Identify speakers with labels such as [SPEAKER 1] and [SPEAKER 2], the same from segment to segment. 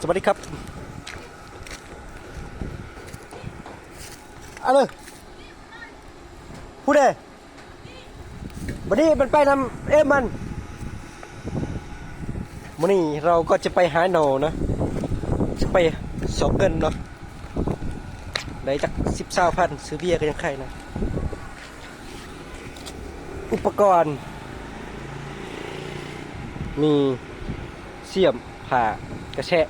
[SPEAKER 1] สวัสดีครับอาเลยพูดเลยบันนี้มันไปนำเอ๊ะมันวันนี้เราก็จะไปหาโหนนะ จะไปสองเงินเนาะได้จากสิบสาวพันซื้อเบียร์กันยังใครนะ อุปกรณ์ มีเสียม ผ่ากระแชะ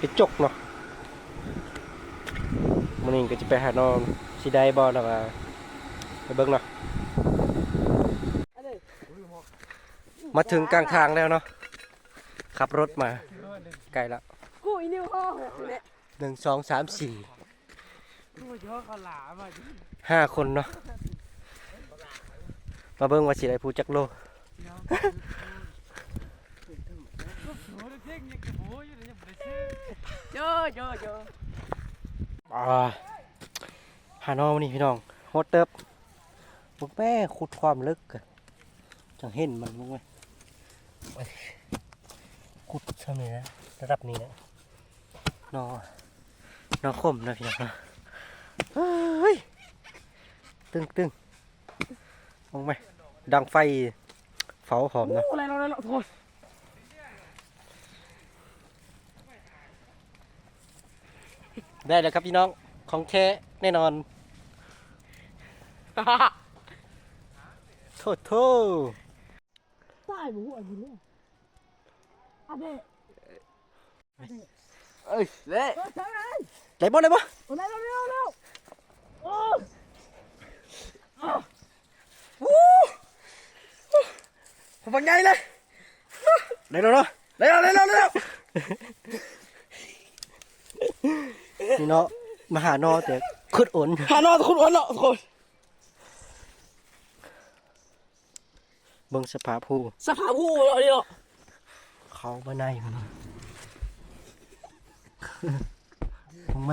[SPEAKER 1] กระจกเนาะมันนี่ก็จะไปหาน้องสิได้บอลนะว่าไปเบิ้งเนาะมาถึงกลางทางแล้วเนาะขับรถมาไกลละ
[SPEAKER 2] กูอีนิวห้องเนี่ย
[SPEAKER 1] หนึ่งสองสามสี่
[SPEAKER 2] กูเยอะขลามาดิ
[SPEAKER 1] ห้าคนเนาะมาเบิ้งว่าสิได้ผู้จักโล
[SPEAKER 2] โห เท่งยังกระโบอยู่เลยยังไม่ซื้อเยอะเยอะเยอะ
[SPEAKER 1] อ่าหาน้องนี่พี่น้องโฮตเติบบุกแม่ขุดความลึกจังเห็นมันมึงไหมขุดเท่านี้นะระดับนี้นะนอนอคมนะพี่น้องนะเฮ้ยตึงตึงมองไหมดังไฟเผาหอมนะ
[SPEAKER 2] อะไรเราเราโทษ
[SPEAKER 1] ได้แล้วครับพี่น้องของแท้แน่นอน โทษโทษ
[SPEAKER 2] ตายบุอันนี้อันนี้
[SPEAKER 1] เอ้ยเละ
[SPEAKER 2] เฮ้ยทำไง
[SPEAKER 1] ไหนบ่ไหนบ่
[SPEAKER 2] เร็วเร็วเร็วโอ้
[SPEAKER 1] ผมฟังใหญ่เลยไหนเนาะเนาะไหนเนาะไหนเนาะไหนเนาะ นี่เนาะมาหาเนาะแต่คุดอ่อน
[SPEAKER 2] หานอนคุณวันเนาะโทษ
[SPEAKER 1] เบิ่งสภาพผู้
[SPEAKER 2] สภาพผู้เราดิเนาะ
[SPEAKER 1] เขามาในมันมองไหม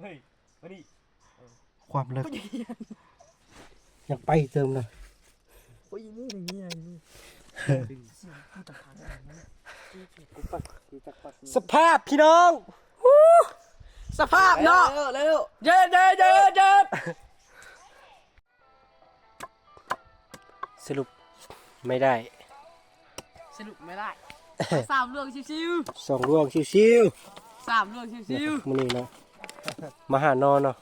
[SPEAKER 3] เฮ้ยมาดิ
[SPEAKER 1] ความเลิกยังไปเติมเลย
[SPEAKER 2] โอ้ยนี่อย่างนี้อย่างนี้
[SPEAKER 1] สภาพพี่น้อง
[SPEAKER 2] สภาพเนาะ
[SPEAKER 3] เร็วเร็ว
[SPEAKER 2] เจ็บเจ็บเจ็บเจ็บ
[SPEAKER 1] สรุปไม่ได้
[SPEAKER 2] สรุปไม่ได้ สามเรื่องชิว
[SPEAKER 1] สองร่วงชิว
[SPEAKER 2] ๆสามเรื่อง
[SPEAKER 1] ๆ
[SPEAKER 2] ชิว
[SPEAKER 1] มันนี่เนาะมาหานอนเนาะ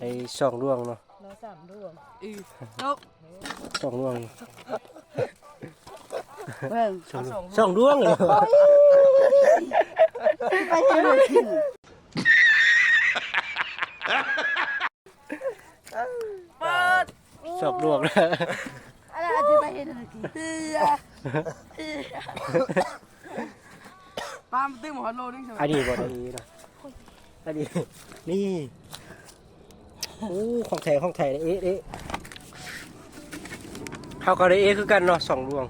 [SPEAKER 1] ไอ้สองร่วงเนาะ
[SPEAKER 2] ๆเราสามเรื่องอือแล้ว
[SPEAKER 1] สองร่วง
[SPEAKER 2] เบิ่ง
[SPEAKER 1] สองร่วงสองร่วงเหรอ
[SPEAKER 2] ไปเห็นเลยกิน เปิด
[SPEAKER 1] สองร่วงนะ
[SPEAKER 2] อะไรอาจจะไปเห็นอะไรกินเตือปามตึ้งหมอนโลนึงใช่ไหม
[SPEAKER 1] อันนี้บอดอีนะอันนี้นี่โอ้ของแท้ของแท้เอ๊ะเอ๊ะเขาก็ได้เอ๊ะคือกันเนาะสองดวง